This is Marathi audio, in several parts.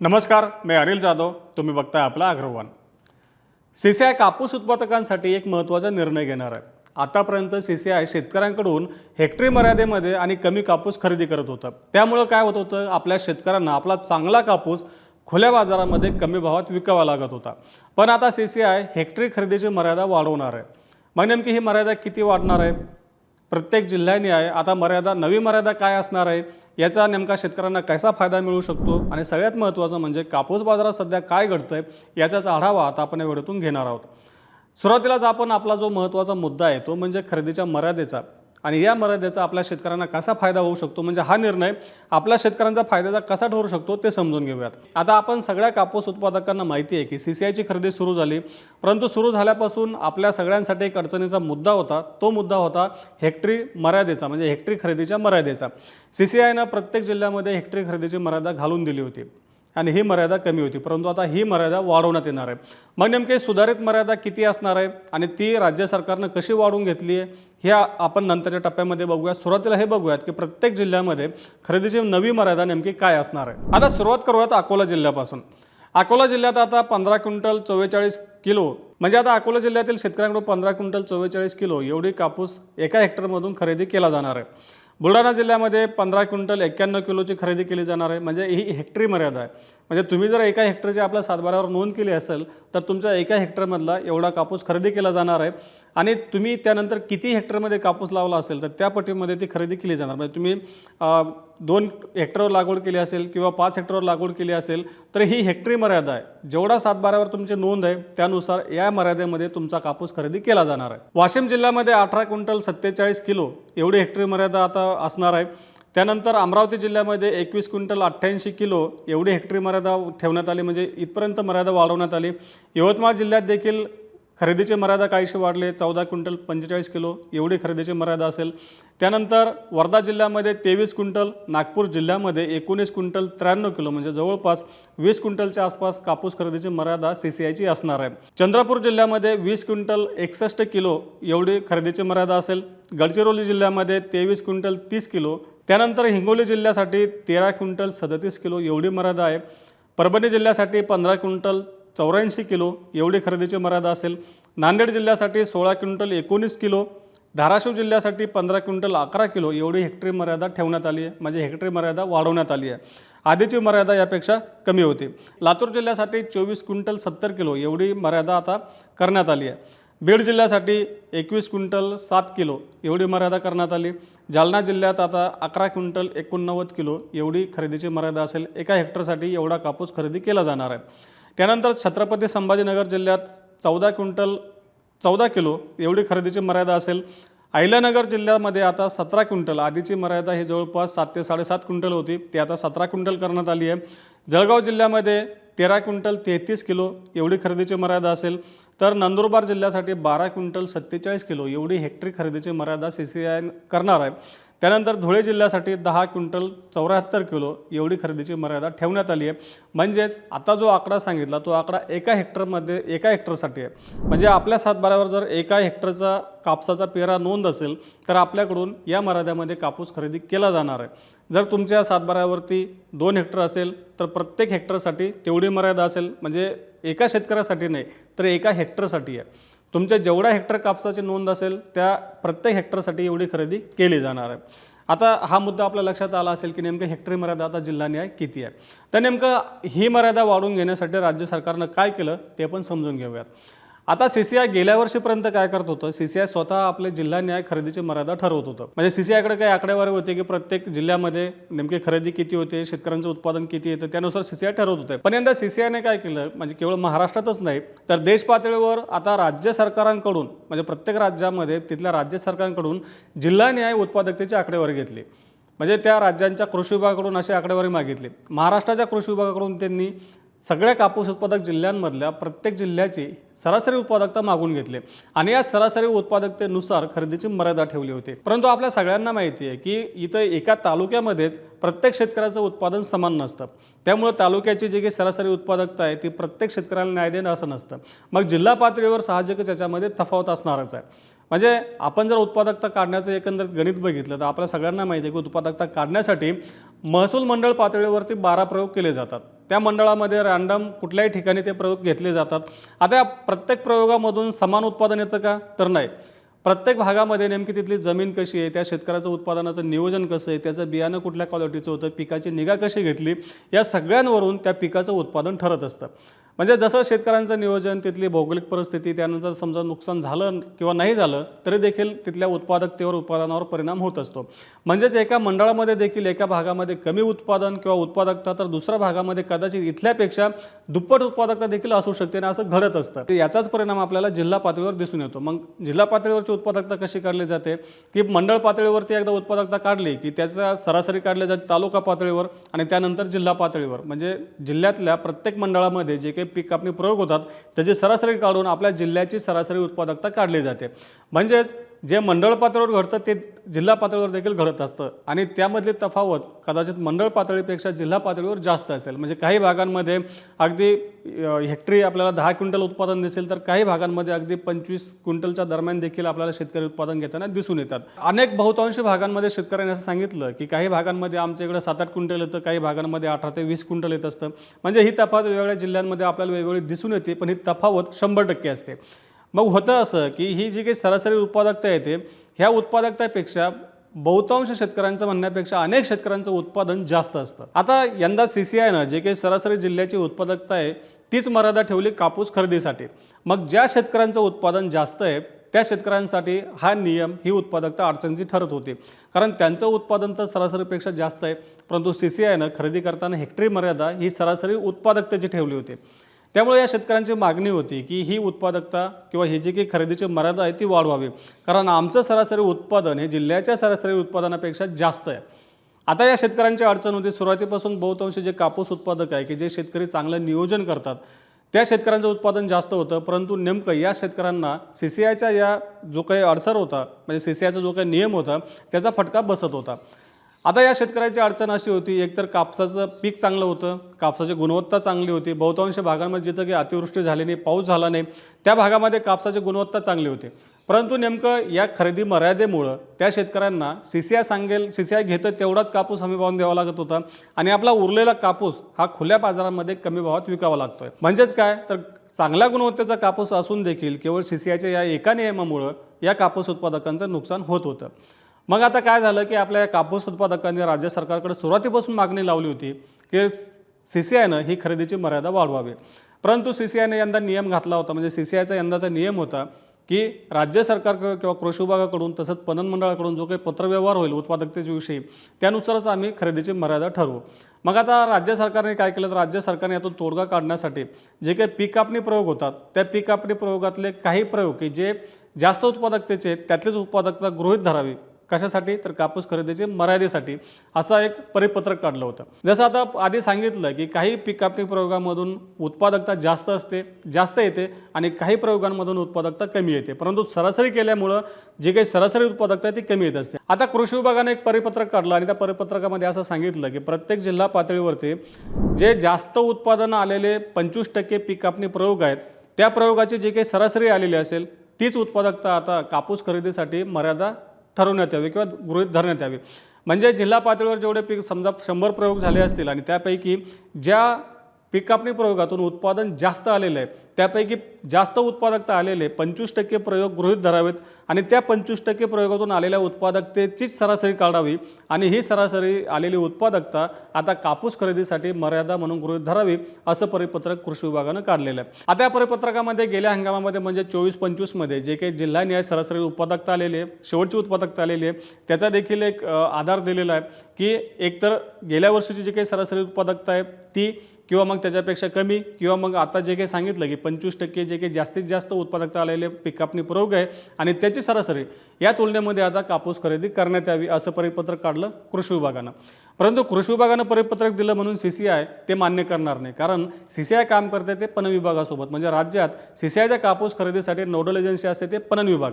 नमस्कार मी अनिल जाधव. तुम्ही बघताय आपला अग्रवान. सी सी आय कापूस उत्पादकांसाठी एक महत्त्वाचा निर्णय घेणार आहे. आतापर्यंत सी सी आय शेतकऱ्यांकडून हेक्टरी मर्यादेमध्ये आणि कमी कापूस खरेदी करत होतं. त्यामुळं काय होत होतं? आपल्या शेतकऱ्यांना आपला चांगला कापूस खुल्या बाजारामध्ये कमी भावात विकावा लागत होता. पण आता सी सी आय हेक्टरी खरेदीची मर्यादा वाढवणार आहे. मग नेमकी ही मर्यादा किती वाढणार आहे? प्रत्येक जिल्ह्याने आहे. आता मर्यादा नवी मर्यादा काय असणार आहे? याचा नेमका शेतकऱ्यांना कसा फायदा मिळू शकतो? आणि सगळ्यात महत्त्वाचं म्हणजे कापूस बाजारात सध्या काय घडतंय? याचाच आढावा आता आपण या व्हिडिओतून घेणार आहोत. सुरुवातीलाच आपण आपला जो महत्त्वाचा मुद्दा आहे तो म्हणजे खरेदीच्या मर्यादेचा. आणि या मर्यादेचा आपल्या शेतकऱ्यांना कसा फायदा होऊ शकतो? म्हणजे हा निर्णय आपल्या शेतकऱ्यांचा फायद्याचा कसा ठरू शकतो ते समजून घेऊयात. आता आपण सगळ्या कापूस उत्पादकांना माहिती आहे की सी सी आयची खरेदी सुरू झाली परंतु सुरू झाल्यापासून आपल्या सगळ्यांसाठी एक अडचणीचा मुद्दा होता. तो मुद्दा होता हेक्टरी मर्यादेचा म्हणजे हेक्टरी खरेदीच्या मर्यादेचा. सी सी आयनं प्रत्येक जिल्ह्यामध्ये हेक्टरी खरेदीची मर्यादा घालून दिली होती. आणि ही मर्यादा कमी होती. परंतु आता ही मर्यादा वाढवण्यात येणार आहे. मग नेमके सुधारित मर्यादा किती असणार आहे आणि ती राज्य सरकारनं कशी वाढवून घेतली आहे हे आपण नंतरच्या टप्प्यामध्ये बघूया सुरुवातीला हे बघूयात की प्रत्येक जिल्ह्यामध्ये खरेदीची नवी मर्यादा नेमकी काय असणार आहे. आता सुरुवात करूयात अकोला जिल्ह्यापासून. अकोला जिल्ह्यात आता पंधरा क्विंटल चव्वेचाळीस किलो म्हणजे आता अकोला जिल्ह्यातील शेतकऱ्यांकडून पंधरा क्विंटल चव्वेचाळीस किलो एवढी कापूस एका हेक्टरमधून खरेदी केला जाणार आहे. बुलढाणा जिल्ह्यामध्ये पंधरा क्विंटल एक्क्याण्णव किलोची खरेदी केली जाणार आहे. म्हणजे ही हेक्टरी मर्यादा आहे. म्हणजे तुम्ही जर एका हेक्टरची आपल्या सातबारावर नोंद केली असेल तर तुमच्या एका हेक्टरमधला एवढा कापूस खरेदी केला जाणार आहे. आणि तुम्ही त्यानंतर किती हेक्टरमध्ये कापूस लावला असेल तर त्या पट्टीमध्ये ती खरेदी केली जाणार. म्हणजे तुम्ही दोन हेक्टरवर लागवड केली असेल किंवा पाच हेक्टरवर लागवड केली असेल तर ही हेक्टरी मर्यादा आहे. जेवढा सातबारावर तुमची नोंद आहे त्यानुसार या मर्यादेमध्ये तुमचा कापूस खरेदी केला जाणार आहे. वाशिम जिल्ह्यामध्ये अठरा क्विंटल सत्तेचाळीस किलो एवढी हेक्टरी मर्यादा आता असणार आहे. त्यानंतर अमरावती जिल्ह्यामध्ये एकवीस क्विंटल अठ्ठ्याऐंशी किलो एवढी हेक्टरी मर्यादा ठेवण्यात आली म्हणजे इथपर्यंत मर्यादा वाढवण्यात आली. यवतमाळ जिल्ह्यात देखील खरेदीची मर्यादा काहीशी वाढली चौदा क्विंटल पंचेचाळीस किलो एवढी खरेदीची मर्यादा असेल. त्यानंतर वर्धा जिल्ह्यामध्ये तेवीस क्विंटल नागपूर जिल्ह्यामध्ये एकोणीस क्विंटल त्र्याण्णव किलो म्हणजे जवळपास वीस क्विंटलच्या आसपास कापूस खरेदीची मर्यादा सी सी आयची असणार आहे. चंद्रपूर जिल्ह्यामध्ये वीस क्विंटल एकसष्ट किलो एवढी खरेदीची मर्यादा असेल. गडचिरोली जिल्ह्यामध्ये तेवीस क्विंटल तीस किलो त्यानंतर हिंगोली जिल्ह्यासाठी तेरा क्विंटल सदतीस किलो एवढी मर्यादा आहे. परभणी जिल्ह्यासाठी पंधरा क्विंटल चौऱ्याऐंशी किलो एवढी खरेदीची मर्यादा असेल. नांदेड जिल्ह्यासाठी सोळा क्विंटल एकोणीस किलो. धाराशिव जिल्ह्यासाठी पंधरा क्विंटल अकरा किलो एवढी हेक्टरी मर्यादा ठेवण्यात आली आहे. म्हणजे हेक्टरी मर्यादा वाढवण्यात आली आहे. आधीची मर्यादा यापेक्षा कमी होती. लातूर जिल्ह्यासाठी चोवीस क्विंटल सत्तर किलो एवढी मर्यादा आता करण्यात आली आहे. बीड जिल्ह्यासाठी एकवीस क्विंटल सात किलो एवढी मर्यादा करण्यात आली. जालना जिल्ह्यात आता अकरा क्विंटल एकोणनव्वद किलो एवढी खरेदीची मर्यादा असेल. एका हेक्टरसाठी एवढा कापूस खरेदी केला जाणार आहे. त्यानंतर छत्रपती संभाजीनगर जिल्ह्यात चौदा क्विंटल चौदा किलो एवढी खरेदीची मर्यादा असेल. अहिल्यानगर जिल्ह्यामध्ये आता सतरा क्विंटल आधीची मर्यादा ही जवळपास सात ते साडेसात क्विंटल होती. ती आता सतरा क्विंटल करण्यात आली आहे. जळगाव जिल्ह्यामध्ये तेरा क्विंटल तेहतीस किलो एवढी खरेदीची मर्यादा असेल तर नंदुरबार जिल्ह्यासाठी बारा क्विंटल सत्तेचाळीस किलो एवढी हेक्टरी खरेदीची मर्यादा सी सी आय करणार आहे. त्यानंतर धुळे जिल्ह्यासाठी दहा क्विंटल चौऱ्याहत्तर किलो एवढी खरेदीची मर्यादा ठेवण्यात आली आहे. म्हणजेच आता जो आकडा सांगितला तो आकडा एका हेक्टरमध्ये एका हेक्टरसाठी आहे. म्हणजे आपल्या सातबाऱ्यावर जर एका हेक्टरचा कापसाचा पेरा नोंद असेल तर आपल्याकडून या मर्याद्यामध्ये कापूस खरेदी केला जाणार आहे. जर तुमच्या सातबाऱ्यावरती दोन हेक्टर असेल तर प्रत्येक हेक्टरसाठी तेवढी मर्यादा असेल. म्हणजे एका शेतकऱ्यासाठी नाही तर एका हेक्टरसाठी आहे. तुमच्या जेवढ्या हेक्टर कापसाची नोंद असेल त्या प्रत्येक हेक्टरसाठी एवढी खरेदी केली जाणार आहे. आता हा मुद्दा आपल्या लक्षात आला असेल की नेमकं हेक्टरी मर्यादा आता जिल्हा न्याय किती आहे. तर नेमकं ही मर्यादा वाढवून घेण्यासाठी राज्य सरकारनं काय केलं ते पण समजून घेऊयात. आता सी सी आय गेल्या वर्षीपर्यंत काय करत होतं? सी सी आय स्वतः आपले जिल्हा न्याय खरेदीची मर्यादा ठरवत होतं. म्हणजे सी सी आयकडे काही आकडेवारी होते की प्रत्येक जिल्ह्यामध्ये नेमकी खरेदी किती होते शेतकऱ्यांचं उत्पादन किती येतं त्यानुसार सी सी आय ठरवत होते. पण यंदा सी सी आयने काय केलं? म्हणजे केवळ महाराष्ट्रातच नाही तर देश पातळीवर आता राज्य सरकारांकडून म्हणजे प्रत्येक राज्यामध्ये तिथल्या राज्य सरकारांकडून जिल्हा न्याय उत्पादकतेची आकडेवारी घेतली. म्हणजे त्या राज्यांच्या कृषी विभागाकडून अशी आकडेवारी मागितली. महाराष्ट्राच्या कृषी विभागाकडून त्यांनी सगळ्या कापूस उत्पादक जिल्ह्यांमधल्या प्रत्येक जिल्ह्याची सरासरी उत्पादकता मागून घेतली. आणि या सरासरी उत्पादकतेनुसार खरेदीची मर्यादा ठेवली होती. परंतु आपल्या सगळ्यांना माहिती आहे की इथं एका तालुक्यामध्येच प्रत्येक शेतकऱ्याचं उत्पादन समान नसतं. त्यामुळं तालुक्याची जी काही सरासरी उत्पादकता आहे ती प्रत्येक शेतकऱ्याला न्याय देणं असं नसतं. मग जिल्हा पातळीवर साहजिकच याच्यामध्ये तफावत असणारच आहे. म्हणजे आपण जर उत्पादकता काढण्याचं एकंदरीत गणित बघितलं तर आपल्या सगळ्यांना माहिती आहे की उत्पादकता काढण्यासाठी महसूल मंडळ पातळीवरती बारा प्रयोग केले जातात. त्या मंडळामध्ये रँडम कुठल्याही ठिकाणी ते प्रयोग घेतले जातात. आता या प्रत्येक प्रयोगामधून समान उत्पादन येतं का? तर नाही. प्रत्येक भागामध्ये नेमकी तिथली जमीन कशी आहे? त्या शेतकऱ्याचं उत्पादनाचं नियोजन कसं आहे? त्याचं बियाणं कुठल्या क्वालिटीचं होतं? पिकाची निगा कशी घेतली? या सगळ्यांवरून त्या पिकाचं उत्पादन ठरत असतं. म्हणजे जसं शेतकऱ्यांचं नियोजन तिथली भौगोलिक परिस्थिती त्यानंतर समजा नुकसान झालं किंवा नाही झालं तरी देखील तिथल्या उत्पादकतेवर उत्पादनावर परिणाम होत असतो. म्हणजेच एका मंडळामध्ये देखील एका भागामध्ये कमी उत्पादन किंवा उत्पादकता तर दुसऱ्या भागामध्ये कदाचित इथल्यापेक्षा दुप्पट उत्पादकता देखील असू शकते आणि असं घडत असतं. याचाच परिणाम आपल्याला जिल्हा पातळीवर दिसून येतो. मग जिल्हा पातळीवरची उत्पादकता कशी काढली जाते? की मंडळ पातळीवरती एकदा उत्पादकता काढली की त्याचा सरासरी काढली जाते तालुका पातळीवर आणि त्यानंतर जिल्हा पातळीवर. म्हणजे जिल्ह्यातल्या प्रत्येक मंडळामध्ये जे काही पीक कापणी प्रयोग होतात त्याची सरासरी काढून आपल्या जिल्ह्याची सरासरी उत्पादकता काढली जाते. म्हणजेच जे मंडळ पातळीवर घडतं ते जिल्हा पातळीवर देखील घडत असतं. आणि त्यामधली तफावत कदाचित मंडळ पातळीपेक्षा जिल्हा पातळीवर जास्त असेल. म्हणजे काही भागांमध्ये अगदी हेक्टरी आपल्याला दहा क्विंटल उत्पादन दिसेल तर काही भागांमध्ये अगदी पंचवीस क्विंटलच्या दरम्यान देखील आपल्याला शेतकरी उत्पादन घेताना दिसून येतात. अनेक बहुतांश भागांमध्ये शेतकऱ्यांनी असं सांगितलं की काही भागांमध्ये आमच्या इकडे सात आठ क्विंटल येतं काही भागांमध्ये अठरा ते वीस क्विंटल येत असतं. म्हणजे ही तफावत वेगवेगळ्या जिल्ह्यांमध्ये आपल्याला वेगवेगळी दिसून येते पण ही तफावत शंभर टक्के असते. मग होतं असं की ही जी काही सरासरी उत्पादकता येते ह्या उत्पादकतेपेक्षा बहुतांश शेतकऱ्यांचं म्हणण्यापेक्षा अनेक शेतकऱ्यांचं उत्पादन जास्त असतं. आता यंदा सी सी आयनं जे काही सरासरी जिल्ह्याची उत्पादकता आहे तीच मर्यादा ठेवली कापूस खरेदीसाठी. मग ज्या शेतकऱ्यांचं उत्पादन जास्त आहे त्या शेतकऱ्यांसाठी हा नियम ही उत्पादकता अडचणीची ठरत होती. कारण त्यांचं उत्पादन तर सरासरीपेक्षा जास्त आहे परंतु सी सी आयनं खरेदी करताना हेक्टरी मर्यादा ही सरासरी उत्पादकतेची ठेवली होती. त्यामुळे या शेतकऱ्यांची मागणी होती की ही उत्पादकता किंवा ही जी काही खरेदीची मर्यादा आहे ती वाढवावी. कारण आमचं सरासरी उत्पादन हे जिल्ह्याच्या सरासरी उत्पादनापेक्षा जास्त आहे. आता या शेतकऱ्यांची अडचण होती. सुरुवातीपासून बहुतांशी जे कापूस उत्पादक आहे की जे शेतकरी चांगलं नियोजन करतात त्या शेतकऱ्यांचं उत्पादन जास्त होतं. परंतु नेमकं या शेतकऱ्यांना सी सी आयचा या जो काही अडसर होता म्हणजे सी सी आयचा जो काही नियम होता त्याचा फटका बसत होता. आता या शेतकऱ्याची अडचण अशी होती एकतर कापसाचं पीक चांगलं होतं कापसाची गुणवत्ता चांगली होती बहुतांश भागांमध्ये जिथं की अतिवृष्टी झाली नाही पाऊस झाला नाही त्या भागामध्ये कापसाची गुणवत्ता चांगली होती. परंतु नेमकं या खरेदी मर्यादेमुळं त्या शेतकऱ्यांना सी सी आय सांगेल सी सी आय घेतं तेवढाच कापूस हमी भावाने द्यावा लागत होता आणि आपला उरलेला कापूस हा खुल्या बाजारामध्ये कमी भावात विकावा लागतोय. म्हणजेच काय? तर चांगल्या गुणवत्तेचा कापूस असून देखील केवळ सी सी आयच्या या एका नियमामुळं या कापूस उत्पादकांचं नुकसान होत होतं. मग आता काय झालं की आपल्या कापूस उत्पादकांनी राज्य सरकारकडे सुरुवातीपासून मागणी लावली होती की सी सी आयनं ही खरेदीची मर्यादा वाढवावी. परंतु सी सी आयने यंदा नियम घातला होता. म्हणजे सी सी आयचा यंदाचा नियम होता की राज्य सरकार किंवा कृषी विभागाकडून तसंच पणन मंडळाकडून जो काही पत्रव्यवहार होईल उत्पादकतेच्या विषयी त्यानुसारच आम्ही खरेदीची मर्यादा ठरवू. मग आता राज्य सरकारने काय केलं? तर राज्य सरकारने यातून तोडगा काढण्यासाठी जे काही पीक कापणी प्रयोग होतात त्या पीक कापणी प्रयोगातले काही प्रयोग की जे जास्त उत्पादकतेचे आहेत त्यातलीच उत्पादकता गृहीत धरावी. कशासाठी? तर कापूस खरेदीचे मर्यादेसाठी. असं एक परिपत्रक काढलं होतं. जसं आता आधी सांगितलं की काही पीक कापणी प्रयोगांमधून उत्पादकता जास्त असते जास्त येते आणि काही प्रयोगांमधून उत्पादकता कमी येते. परंतु सरासरी केल्यामुळं जी काही सरासरी उत्पादकता ती कमी येत असते. आता कृषी विभागाने एक परिपत्रक काढलं आणि त्या परिपत्रकामध्ये असं सांगितलं की प्रत्येक जिल्हा पातळीवरती जे जास्त उत्पादन आलेले पंचवीस टक्के पीक कापणी प्रयोग आहेत त्या प्रयोगाची जी काही सरासरी आलेली असेल तीच उत्पादकता आता कापूस खरेदीसाठी मर्यादा ठरवण्यात यावे किंवा गृहित धरण्यात यावे. म्हणजे जिल्हा पातळीवर जेवढे पीक समजा शंभर प्रयोग झाले असतील आणि त्यापैकी ज्या पीक कापणी प्रयोगातून उत्पादन जास्त आलेलं आहे त्यापैकी जास्त उत्पादकता आलेले पंचवीस टक्के प्रयोग गृहीत धरावेत आणि त्या पंचवीस टक्के प्रयोगातून आलेल्या उत्पादकतेचीच सरासरी काढावी आणि ही सरासरी आलेली उत्पादकता आता कापूस खरेदीसाठी मर्यादा म्हणून गृहीत धरावी असं परिपत्रक कृषी विभागानं काढलेलं आहे. आता या परिपत्रकामध्ये गेल्या हंगामामध्ये म्हणजे चोवीस पंचवीसमध्ये जे काही जिल्हा न्याय सरासरी उत्पादकता आलेली आहे शेवटची उत्पादकता आलेली आहे त्याचा देखील एक आधार दिलेला आहे की एकतर गेल्या वर्षीची जी काही सरासरी उत्पादकता आहे ती किंवा मग त्याच्यापेक्षा कमी किंवा मग आता जे काही सांगितलं की पंचवीस टक्के जे काही जास्तीत जास्त उत्पादकता आलेले पीक कापणी प्रयोग आहे आणि त्याची सरासरी या तुलनेमध्ये आता कापूस खरेदी करण्यात यावी असं परिपत्रक काढलं कृषी विभागानं. परंतु कृषी विभागानं परिपत्रक दिलं म्हणून सी सी आय ते मान्य करणार नाही. कारण सी सी आय काम करते ते पणन विभागासोबत. म्हणजे राज्यात सी सी आयच्या कापूस खरेदीसाठी नोडल एजन्सी असते ते पणन विभाग.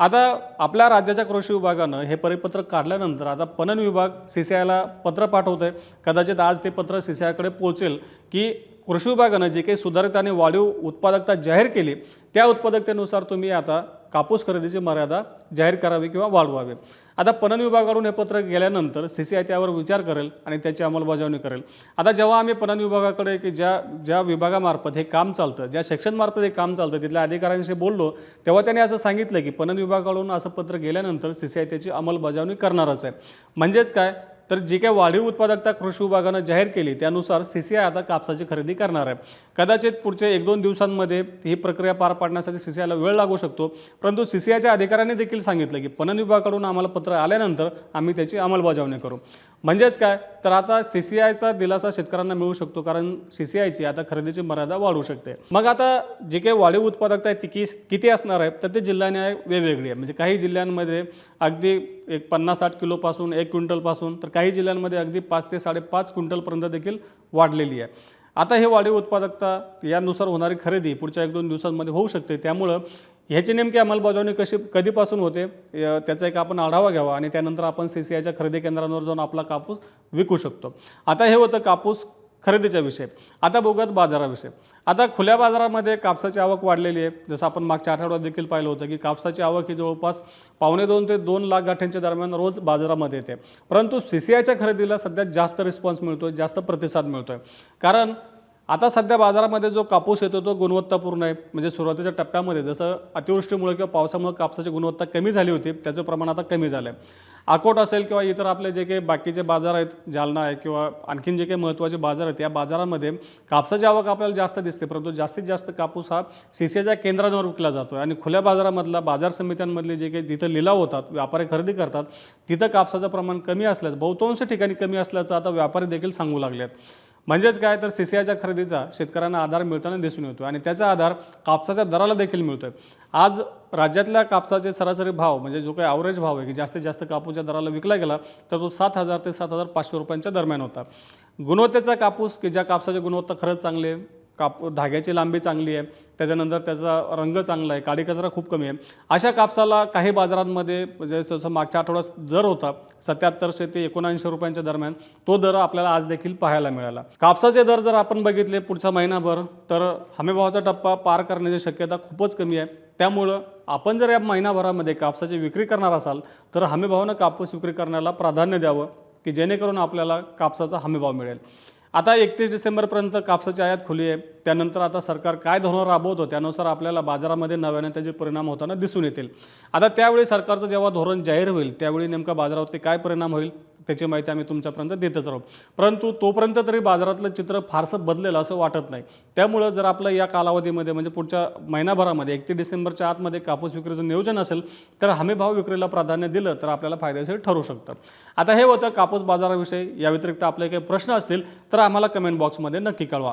आता आपल्या राज्याच्या कृषी विभागानं हे परिपत्रक काढल्यानंतर आता पणन विभाग सी सी आयला पत्र पाठवत आहे कदाचित आज ते पत्र सी सी आयकडे पोहोचेल की कृषी विभागानं जे काही सुधारित आणि वाढीव उत्पादकता जाहीर केली त्या उत्पादकतेनुसार तुम्ही आता कापूस खरेदीची मर्यादा जाहीर करावी किंवा वाढवावी. आता पणन विभागाकडून हे पत्र गेल्यानंतर सी सी आय त्यावर विचार करेल आणि त्याची अंमलबजावणी करेल. आता जेव्हा आम्ही पणन विभागाकडे की ज्या ज्या विभागामार्फत हे काम चालतं ज्या सेक्शनमार्फत हे काम चालतं तिथल्या अधिकाऱ्यांशी बोललो तेव्हा त्यांनी असं सांगितलं की पणन विभागाकडून असं पत्र गेल्यानंतर सी सी आय त्याची अंमलबजावणी करणारच आहे. म्हणजेच काय? तर जी काही वाढीव उत्पादकता कृषी विभागानं जाहीर केली त्यानुसार सी सी आय आता कापसाची खरेदी करणार आहे. कदाचित पुढच्या एक दोन दिवसांमध्ये ही प्रक्रिया पार पाडण्यासाठी सी सी आयला वेळ लागू शकतो. परंतु सी सी आयच्या अधिकाऱ्यांनी देखील सांगितलं की पणन विभागाकडून आम्हाला पत्र आल्यानंतर आम्ही त्याची अंमलबजावणी करू. म्हणजेच काय? तर आता सी सी आयचा दिलासा शेतकऱ्यांना मिळू शकतो कारण सी सी आयची आता खरेदीची मर्यादा वाढू शकते. मग आता जे काही वाढीव उत्पादकता आहे ती किती असणार आहे? तर ते जिल्ह्याने वेगवेगळी आहे. म्हणजे काही जिल्ह्यांमध्ये अगदी एक पन्नास साठ किलोपासून एक क्विंटलपासून तर काही जिल्ह्यांमध्ये अगदी पाच ते साडेपाच क्विंटलपर्यंत देखील वाढलेली आहे. आता हे वाढीव उत्पादकता यानुसार होणारी खरेदी पुढच्या एक दोन दिवसांमध्ये होऊ शकते. त्यामुळं ह्याची नेमकी अंमलबजावणी कशी कधीपासून होते? त्याचा एक आपण आढावा घ्यावा आणि त्यानंतर आपण सी सी आयच्या खरेदी केंद्रांवर जाऊन आपला कापूस विकू शकतो. आता हे होतं कापूस खरेदीचा विषय. आता बघूयात बाजाराविषयी. आता खुल्या बाजारामध्ये कापसाची आवक वाढलेली आहे. जसं आपण मागच्या आठवड्यात देखील पाहिलं होतं की कापसाची आवक ही जवळपास पावणे दोन ते दोन लाख गाठ्यांच्या दरम्यान रोज बाजारामध्ये येते. परंतु सी सी आयच्या खरेदीला सध्या जास्त रिस्पॉन्स मिळतो जास्त प्रतिसाद मिळतो आहे कारण आता सध्या बाजारामध्ये जो कापूस येतो तो गुणवत्तापूर्ण आहे. म्हणजे सुरुवातीच्या टप्प्यामध्ये जसं अतिवृष्टीमुळे किंवा पावसामुळे कापसाची गुणवत्ता कमी झाली होती त्याचं प्रमाण आता कमी झालं आहे अकोट असेल किंवा इतर आपले जे काही बाकीचे बाजार आहेत जालना आहे किंवा आणखीन जे काही महत्त्वाचे बाजार आहेत या बाजारामध्ये कापसाची आवक आपल्याला जास्त दिसते. परंतु जास्तीत जास्त कापूस हा सी सी एच्या केंद्रांवर विकला जातो आणि खुल्या बाजारामधला बाजार समित्यांमधले जे काही जिथं लिलाव होतात व्यापारी खरेदी करतात तिथं कापसाचं प्रमाण कमी असल्याचं बहुतांश ठिकाणी कमी असल्याचं आता व्यापारी देखील सांगू लागले आहेत म्हणजेच काय तर सी सी आयच्या खरेदीचा शेतकऱ्यांना आधार मिळताना दिसून येतो आणि त्याचा आधार कापसाच्या दराला देखील मिळतोय. आज राज्यातल्या कापसाचे सरासरी भाव म्हणजे जो काही ॲव्हरेज भाव आहे की जास्तीत जास्त कापूसच्या दराला विकला गेला तर तो सात हजार ते सात हजार पाचशे रुपयांच्या दरम्यान होता. गुणवत्तेचा कापूस की ज्या कापसाची गुणवत्ता खरंच चांगली आहे? काप धाग्याची लांबी चांगली आहे. त्याच्यानंतर त्याचा रंग चांगला आहे. काडी कचरा खूप कमी आहे. अशा कापसाला काही बाजारांमध्ये म्हणजे जसं मागच्या आठवड्यात दर होता सत्याहत्तरशे ते एकोणऐंशी रुपयांच्या दरम्यान तो दर आपल्याला आज देखील पाहायला मिळाला. कापसाचे दर जर आपण बघितले पुढचा महिनाभर तर हमीभावाचा टप्पा पार करण्याची शक्यता खूपच कमी आहे. त्यामुळं आपण जर या महिनाभरामध्ये कापसाची विक्री करणार असाल तर हमीभावानं कापूस विक्री करण्याला प्राधान्य द्यावं की जेणेकरून आपल्याला कापसाचा हमीभाव मिळेल. आता एकतीस डिसेंबरपर्यंत कापसाची आयात खुली आहे. त्यानंतर आता सरकार काय धोरण राबवतो त्यानुसार आपल्याला बाजारामध्ये नव्याने त्याचे परिणाम होताना दिसून येतील. आता त्यावेळी सरकारचं जेव्हा धोरण जाहीर होईल त्यावेळी नेमका बाजारावरती काय परिणाम होईल? त्याची माहिती आम्ही तुमच्यापर्यंत देतच राहू. परंतु तोपर्यंत तरी बाजारातलं चित्र फारसं बदलेलं असं वाटत नाही. त्यामुळं जर आपलं या कालावधीमध्ये म्हणजे पुढच्या महिनाभरामध्ये एकतीस डिसेंबरच्या आतमध्ये कापूस विक्रीचं नियोजन असेल तर हमी भाव विक्रीला प्राधान्य दिलं तर आपल्याला फायदेशीर ठरू शकतं. आता हे होतं कापूस बाजाराविषयी. या व्यतिरिक्त आपले काही प्रश्न असतील तर आम्हाला कमेंट बॉक्समध्ये नक्की कळवा.